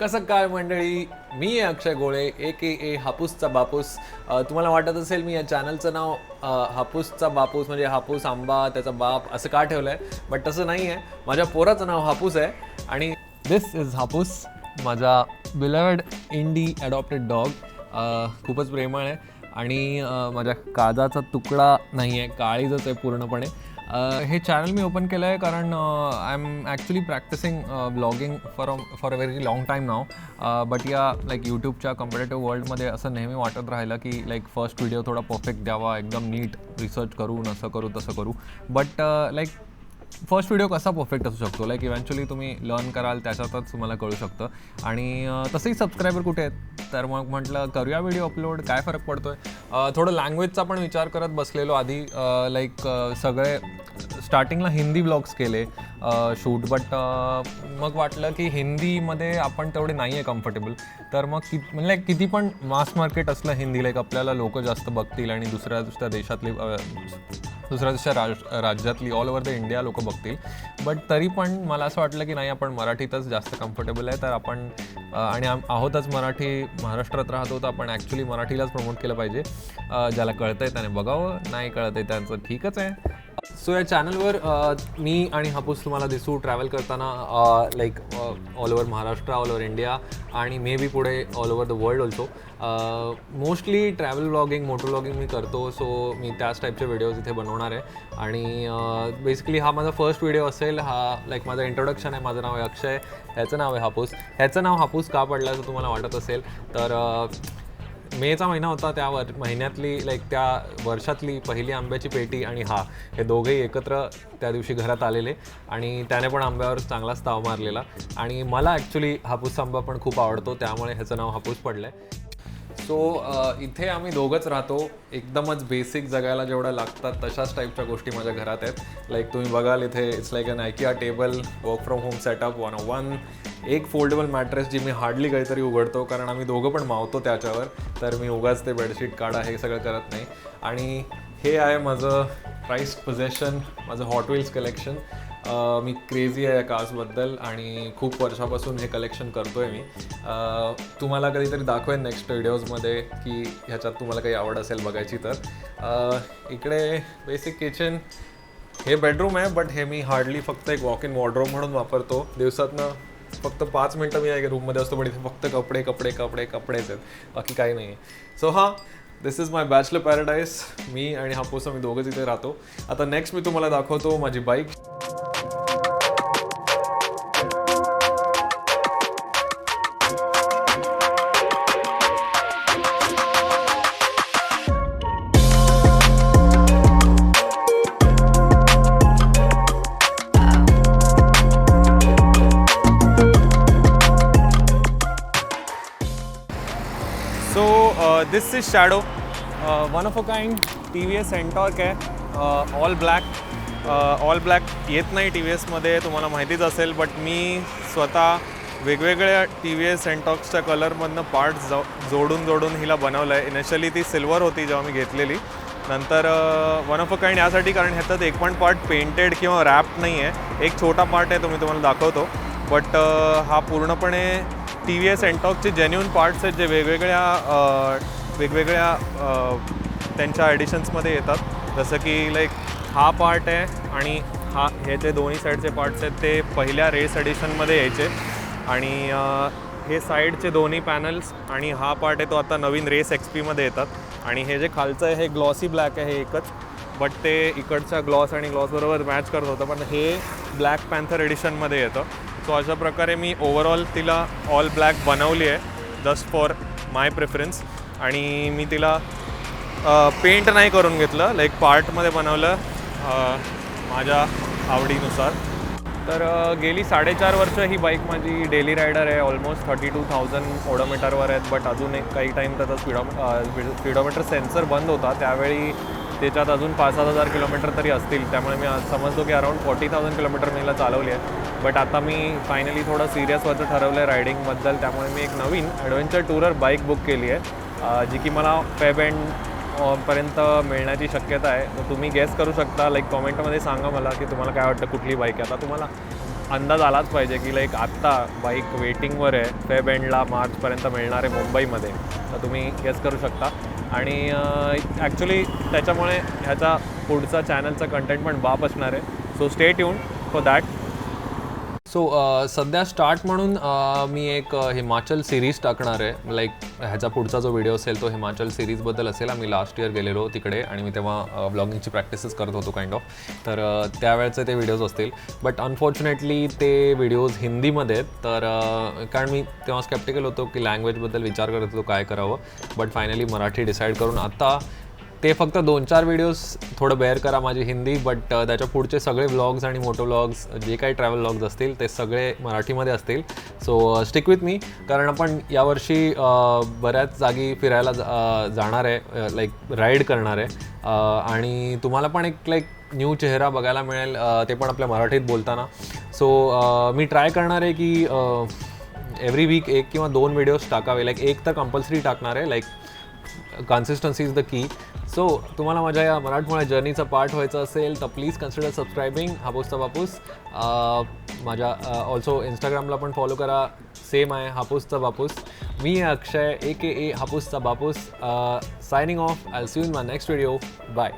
कसं काय मंडळी? मी आहे अक्षय गोळे ए के ए हापूसचा बापूस. तुम्हाला वाटत असेल मी या चॅनलचं नाव हापूसचा बापूस म्हणजे हापूस आंबा त्याचा बाप असं का ठेवलं आहे बट तसं नाही आहे. माझ्या पोराचं नाव हापूस आहे. आणि दिस इज हापूस माझा बिलेवड इंडी ॲडॉप्टेड डॉग खूपच प्रेमळ आहे. आणि माझ्या काजाचा तुकडा नाही आहे काळीजच आहे पूर्णपणे. हे चॅनल मी ओपन केलं आहे कारण I am actually practising blogging for for a very long time now but या लाईक यूट्यूबच्या कम्पेटेटिव्ह वर्ल्डमध्ये असं नेहमी वाटत राहिलं की लाईक फर्स्ट व्हिडिओ थोडा परफेक्ट द्यावा एकदम नीट रिसर्च करून असं करू तसं करू. बट लाईक फर्स्ट व्हिडिओ कसा परफेक्ट असू शकतो? लाईक इव्हेंच्युअली तुम्ही लर्न कराल त्याच्यातच तुम्हाला कळू शकतं. आणि तसंही सबस्क्रायबर कुठे आहेत? तर मग म्हटलं करूया व्हिडिओ अपलोड काय फरक पडतो आहे थोडं लँग्वेजचा पण विचार करत बसलेलो आधी. लाईक सगळे स्टार्टिंगला हिंदी ब्लॉग्स केले शूट बट मग वाटलं की हिंदीमध्ये आपण तेवढे नाही आहे कम्फर्टेबल तर मग कि म्हणजे किती पण मास मार्केट असलं हिंदी लाईक आपल्याला लोक जास्त बघतील आणि दुसऱ्या दुसऱ्या देशातली दुसऱ्या दुसऱ्या राज राज्यातली ऑल ओव्हर द इंडिया लोक बघतील. बट तरी पण मला असं वाटलं की नाही आपण मराठीतच जास्त कम्फर्टेबल आहे. तर आपण आणि आम आहोतच मराठी महाराष्ट्रात राहतो तर आपण ॲक्च्युली मराठीलाच प्रमोट केलं पाहिजे. ज्याला ज्याला कळतंय त्याने बघावं नाही कळतंय त्यांचं ठीकच आहे. सो या चॅनलवर मी आणि हापूस तुम्हाला दिसू ट्रॅव्हल करताना like all over Maharashtra all over India आणि मे बी पुढे all over the world also mostly travel blogging motor blogging मी करतो. सो मी त्याच टाईपचे व्हिडिओज इथे बनवणार आहे. आणि बेसिकली हा माझा फर्स्ट व्हिडिओ असेल. हा लाईक माझं इंट्रोडक्शन आहे. माझं नाव आहे अक्षय. ह्याचं नाव आहे हापूस. ह्याचं नाव हापूस का पडलं असं तुम्हाला वाटत असेल तर मेचा महिना होता त्या वर महिन्यातली लाईक त्या वर्षातली पहिली आंब्याची पेटी आणि हा हे दोघेही एकत्र त्या दिवशी घरात आलेले आणि त्याने पण आंब्यावर चांगलाच ताव मारलेला. आणि मला ॲक्च्युली हापूस आंबा पण खूप आवडतो त्यामुळे ह्याचं नाव हापूस पडलं आहे सो इथे आम्ही दोघंच राहतो. एकदमच बेसिक जगायला जेवढ्या लागतात तशाच टाईपच्या गोष्टी माझ्या घरात आहेत. लाईक तुम्ही बघाल इथे it's like an IKEA table work from home setup one one एक फोल्डेबल मॅट्रेस जी मी हार्डली काहीतरी उघडतो कारण आम्ही दोघं पण मावतो त्याच्यावर. तर मी उगाच ते बेडशीट काढा हे सगळं करत नाही. आणि हे आहे माझं प्राईस पोझेशन माझं हॉट व्हील्स कलेक्शन मी क्रेझी आहे या कार्सबद्दल आणि खूप वर्षापासून हे कलेक्शन करतो आहे मी तुम्हाला कधीतरी दाखवेन नेक्स्ट व्हिडिओजमध्ये की ह्याच्यात तुम्हाला काही आवड असेल बघायची तर. इकडे बेसिक किचन हे बेडरूम आहे बट हे मी हार्डली फक्त एक वॉक इन वॉर्ड्रोब म्हणून वापरतो. दिवसातनं फक्त पाच मिनटं मी या रूममध्ये असतो पण इथे फक्त कपडे कपडे कपडे कपडेच आहेत. बाकी काही नाही आहे सो हां this is my bachelor paradise मी आणि हापूस मी दोघंच इथे राहतो. आता नेक्स्ट मी तुम्हाला दाखवतो माझी bike this is shadow one of a kind T V S Ntorq आहे ऑल ब्लॅक ऑल ब्लॅक येत नाही टी व्ही एसमध्ये तुम्हाला माहितीच असेल बट मी स्वतः वेगवेगळ्या टी व्ही एस सेंटॉक्सच्या कलरमधनं पार्ट्स जो जोडून जोडून हिला बनवलं आहे इनिशियली ती सिल्वर होती जेव्हा मी घेतलेली. नंतर वन ऑफ अ काइंड यासाठी कारण ह्याच्यात एक पण पार्ट पेंटेड किंवा रॅप नाही आहे एक छोटा पार्ट आहे तो मी तुम्हाला दाखवतो. बट uh, हा पूर्णपणे टी व्ही एस एनटॉकचे जेन्युन पार्ट्स आहेत जे वेगवेगळ्या वेगवेगळ्या त्यांच्या एडिशन्समध्ये येतात. जसं की लाईक हा पार्ट आहे आणि हा हे जे दोन्ही साईडचे पार्ट्स आहेत ते पहिल्या रेस एडिशनमध्ये यायचे. आणि हे साईडचे दोन्ही पॅनल्स आणि हा पार्ट आहे तो आता नवीन रेस एक्स पीमध्ये येतात. आणि हे जे खालचं आहे हे ग्लॉसी ब्लॅक आहे हे एकच. बट ते इकडच्या ग्लॉस आणि ग्लॉसबरोबर मॅच करत होतं. पण हे ब्लॅक पॅन्थर एडिशनमध्ये येतं. सो अशा प्रकारे मी ओवरऑल तिला ऑल ब्लॅक बनवली आहे. जस्ट फॉर माय प्रेफरन्स आणि मी तिला पेंट नाही करून घेतलं. लाईक पार्टमध्ये बनवलं माझ्या आवडीनुसार. तर गेली साडेचार वर्ष ही बाईक माझी डेली रायडर आहे. ऑलमोस्ट थर्टी टू थाउजंड ओडोमीटरवर आहेत. बट अजून एक काही टाईम त्याचा स्पीडो स्पीडोमीटर सेन्सर बंद होता. त्यावेळी त्याच्यात अजून पाच सात हजार किलोमीटर तरी असतील. त्यामुळे मी आज समजतो की अराऊंड फोर्टी थाउजंड किलोमीटर मी हिला चालवली आहे. बट आता मी फायनली थोडं सिरियस व्हायचं ठरवलं आहे रायडिंगबद्दल त्यामुळे मी एक नवीन ॲडव्हेंचर टूरर बाईक बुक केली आहे. जी की मला फेब एंड पर्यंत मिळण्याची शक्यता आहे. तर तुम्ही गेस करू शकता. लाईक कॉमेंटमध्ये सांगा मला की तुम्हाला काय वाटतं कुठली बाईक आहे. आता तुम्हाला अंदाज आलाच पाहिजे की लाईक आत्ता बाईक वेटिंगवर आहे. फेब एंडला मार्चपर्यंत मिळणार आहे मुंबईमध्ये. तर तुम्ही गेस करू शकता. आणि ॲक्च्युली त्याच्यामुळे ह्याचा पुढचा चॅनलचा कंटेंट पण बाप असणार आहे. So stay tuned for that so uh, सध्या स्टार्ट म्हणून uh, मी एक uh, हिमाचल सिरीज टाकणार आहे. लाईक ह्याचा पुढचा जो व्हिडिओ असेल तो हिमाचल सिरीजबद्दल असेल. आम्ही लास्ट इयर गेलेलो तिकडे आणि मी तेव्हा ब्लॉगिंगची प्रॅक्टिसेस करत होतो काइंड ऑफ तर त्यावेळेचे ते व्हिडिओज असतील. बट अनफॉर्च्युनेटली ते व्हिडिओज हिंदीमध्ये आहेत. तर कारण मी तेव्हा स्केप्टिकल होतो की लँग्वेजबद्दल विचार करत होतो काय करावं. बट फायनली मराठी डिसाईड करून आता ते फक्त दोन चार व्हिडिओज थोडं बेअर करा माझी हिंदी बट त्याच्या पुढचे सगळे व्लॉग्स आणि मोटो व्लॉग्स जे काही ट्रॅव्हल व्लॉग्स असतील ते सगळे मराठीमध्ये असतील. सो स्टिक विथ मी कारण आपण यावर्षी बऱ्याच जागी फिरायला जा- जाणार आहे लाईक राईड करणार आहे. आणि तुम्हाला पण एक लाईक न्यू चेहरा बघायला मिळेल ते पण आपल्या मराठीत बोलताना. सो मी ट्राय करणार आहे की एव्हरी वीक एक किंवा दोन व्हिडिओज टाकावे. लाईक एक तर कंपल्सरी टाकणार आहे like consistency is the key so तुम्हाला माझ्या या मराठमोळ्या जर्नीचा पार्ट व्हायचा असेल तर प्लीज कन्सिडर सबस्क्रायबिंग हापूसचा बापूस माझ्या ऑल्सो इंस्टाग्रामला पण फॉलो करा. सेम आहे हापूसचा बापूस मी आहे अक्षय ए के ए हापूसचा बापूस signing off I see in my next video bye